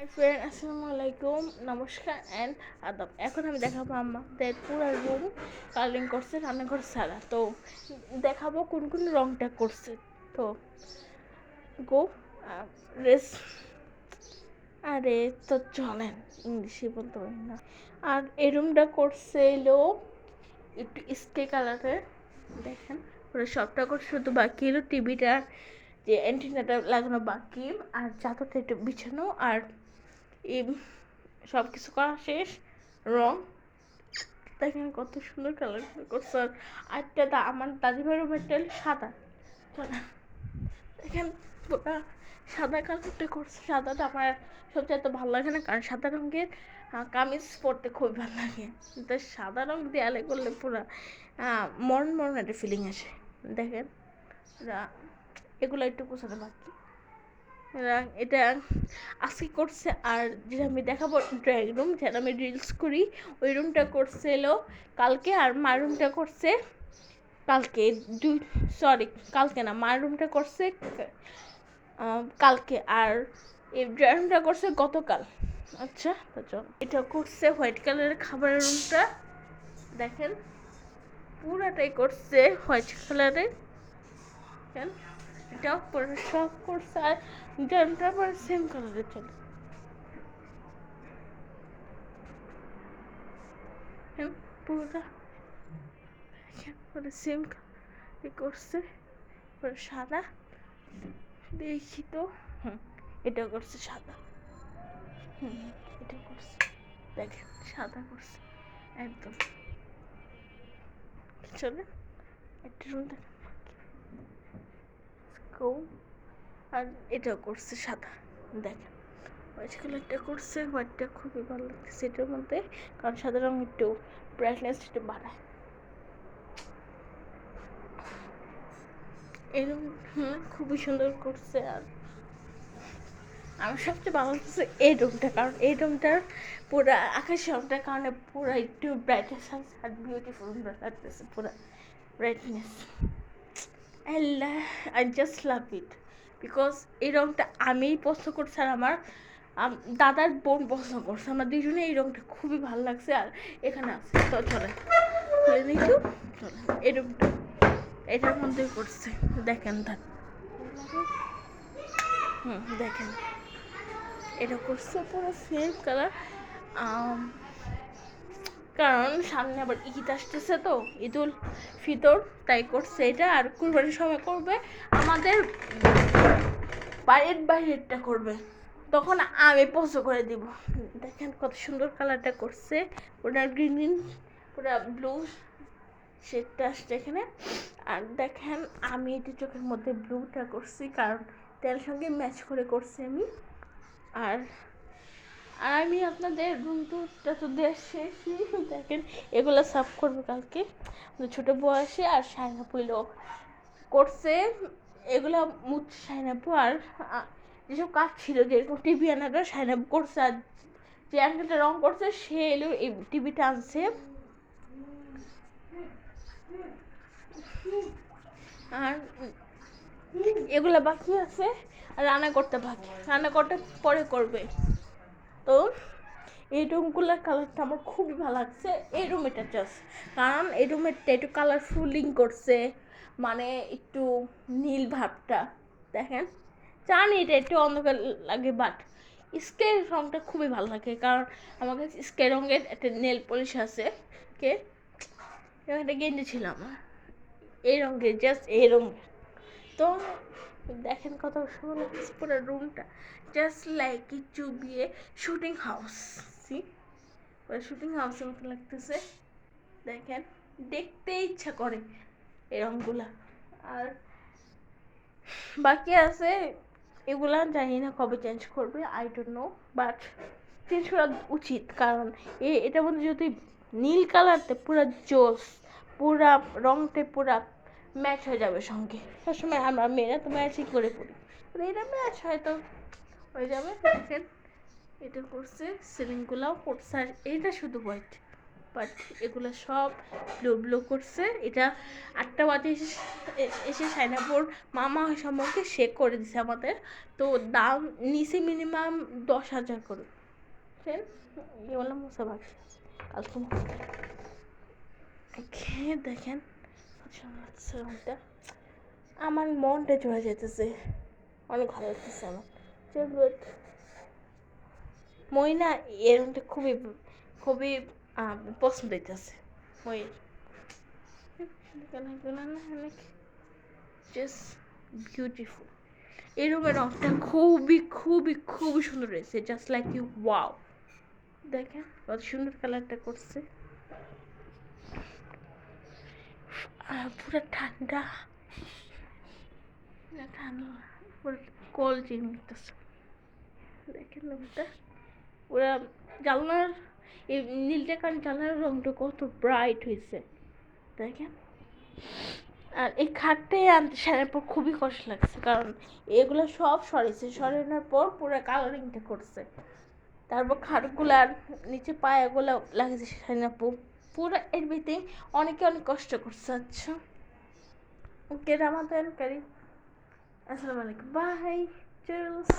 Friend আসসালামু আলাইকুম নমস্কার অ্যান্ড আদাব এখন আমি দেখাবো আমাদের পুরো রুম কালারিং করছে রান্নাঘর সারা তো দেখাবো কোন কোন রংটা করছে। তো গো রেস আরে, তো চলেন, ইংলিশে বলতে পারি না। আর এই রুমটা করছে এলো একটু স্কে কালারের দেখেন, পুরো সবটা করছে শুধু বাকি এলো টিভিটা যে অ্যান্টিনাটা লাগানো বাকি। আর চাদরটা একটু বিছানো, আর সব কিছু করা শেষ। রং। দেখেন কত সুন্দর কালার করছে। আর আরেকটা দা আমার দাদিভাইয়ের রুমেরটা হলো সাদা। দেখেন পুরো সাদা কালারটা করছে। সাদাটা আমার সবচেয়ে এত ভালো লাগে না, কারণ সাদা রঙের কামিজ পরতে খুব ভালো লাগে। তো সাদা রং দেয়ালে করলে পুরো মরণ মরণ একটা ফিলিং আসে। দেখেন এগুলো একটু পোষাতে বাকি। এটা আজকে করছে আর যেটা আমি দেখাবো ড্রয়িং রুম যেটা আমি রিলস করি, ওই রুমটা করছে এলো কালকে আর মার রুমটা করছে কালকে, দুই সরি কালকে না মার রুমটা করছে কালকে আর এই ড্রয়িং রুমটা করছে গতকাল। আচ্ছা এটা করছে হোয়াইট কালারের খাবারের রুমটা দেখেন, পুরাটাই করছে হোয়াইট কালারের দেখেন এটাও পুরো সব করছে আর ড্রামটা আবার সেম কালারের চলে। পুরোটা পুরো সেম করছে। পুরো সাদা, দেখি তো। এটা করছে সাদা। এটা করছে। দেখেন, সাদা করছে। একদম। চলে একটা রুম দেখেন। আর এটাও করছে সাদা। দেখেন হোয়াইট কালারটা করছে হোয়াইটটা খুবই ভালো লাগছে এটার মধ্যে, কারণ সাদা রঙ একটু ব্রাইটনেস একটু বাড়ায়। এরকম খুবই সুন্দর করছে আর আমার সবচেয়ে ভালো লাগছে এই রুমটা কারণ এই রুমটার পুরো আকাশি রঙটার কারণে পুরো একটু ব্রাইটনেস আর বিউটিফুল লাগতেছে, পুরো brightness Allah I just love it because এই রঙটা আমিই পছন্দ করছি আর আমার দাদার বোন পছন্দ করছে। আমার দুজনে এই রঙটা খুবই ভালো লাগছে আর এখানে আছে। তো চলে খুলে নিচু চলে এই রঙটা এটার মধ্যে করছে দেখেন তার হুম, দেখেন। এটা করছে পুরো সেম কালার কারণ সামনে আবার ঈদ আসতেছে তো, ঈদুল ফিতর, তাই করছে এটা। আর কুরবানির সময় করবে, আমাদের বাড়ির বাইরেরটা করবে। তখন আমি পছন্দ করে দিব। দেখেন কত সুন্দর কালারটা করছে। ওটা গ্রিন গ্রিন পুরো ব্লু শেডটা আসছে এখানে। আর দেখেন, আমি এটি চোখের মধ্যে ব্লুটা করছি, কারণ তেল সঙ্গে ম্যাচ করে করছি আমি। আর আর আমি আপনাদের রুম টুরটা তো দেখে দেখেন, এগুলো সাফ করব কালকে। ছোটো বয়সে আর সাইনা পুইলো করছে। এগুলো মুচ সাইনাপু আর যেসব কাজ ছিল যেরকম টিভি আনাটা সাইনাপ করছে। আর যে অ্যাঙ্গেলটা রং করছে, সে এলো এই টিভিটা আনছে। আর এগুলো বাকি আছে। আর রান্না করতে বাকি। রান্না করতে পরে করবে। তো এই রুমগুলোর কালারটা আমার খুবই ভালো লাগছে। এই রুমেটা জাস্ট কারণ এই রুমেরটা একটু কালারফুলিং করছে মানে একটু নীল ভাবটা, দেখেন। জানি এটা একটু অন্ধকার লাগে বাট স্কের রঙটা খুবই ভালো লাগে, কারণ আমার কাছে স্কে রঙের একটা নেল পলিশ আছে কে একটা গেঞ্জি ছিল আমার, এই রঙের জাস্ট এই রঙের। তো দেখেন কত সুন্দর লাগছে পুরো রুমটা জাস্ট লাইক ই চুবিয়ে শুটিং হাউস সি শুটিং হাউসের মতো লাগতেছে। দেখেন, দেখতে ইচ্ছা করে এই রঙগুলা আর বাকি আছে, এগুলা জানি না কবে চেঞ্জ করবে I don't know but change করা উচিত। কারণ এ এটার মধ্যে যদি নীল কালারতে পুরো জোস, পুরা রংটা পুরা ম্যাচ হয়ে যাবে সঙ্গে। সবসময় আমরা মেয়েরা তো ম্যাচই করে পড়ি। এটা ম্যাচ হয়তো হয়ে যাবে। দেখেন এটা করছে সিলিংগুলাও করছে, আর এইটা শুধু হোয়াইট বাট এগুলো সব ব্লু ব্লু করছে। এটা আটটা বাজে এসে সাইনাপুর মামা সম্পর্কে সে করে দিছে আমাদের। তো দাম নিচে মিনিমাম দশ হাজার করে। এগুলো মুসা বাকি কালকে দেখেন কত সুন্দর লাগছে রংটা আমার মনটা চলে যেতেছে। অনেক ভালো লাগতেছে আমার মই না এর মধ্যে খুবই খুবই পছন্দ হইতেছে। ময়ের। জাস্ট বিউটিফুল এই রুমের রংটা খুবই খুবই খুবই সুন্দর হয়েছে। জাস্ট লাইক ইউ ওয়াও দেখেন, কত সুন্দর কালারটা করছে আর পুরো ঠান্ডা। ঠান্ডা। কল চিনি নিতেছে দেখেন রুমটা ওরা জানলার, এই নীলটা কারণ জানলার রংটা কত ব্রাইট হয়েছে। দেখেন। আর এই খাটটাই আনতে সারার পর খুবই কষ্ট লাগছে, কারণ এগুলো সব সরেছে। সরানোর পর পুরো কালারিংটা করছে। তারপর খাটগুলার নিচে পায়াগুলো লাগেছে সারানোর পর। পুরো এভরিথিং অনেকে অনেক কষ্ট করছে আচ্ছা। ওকে রামাদান কারি আসসালামু আলাইকুম বাই চিলস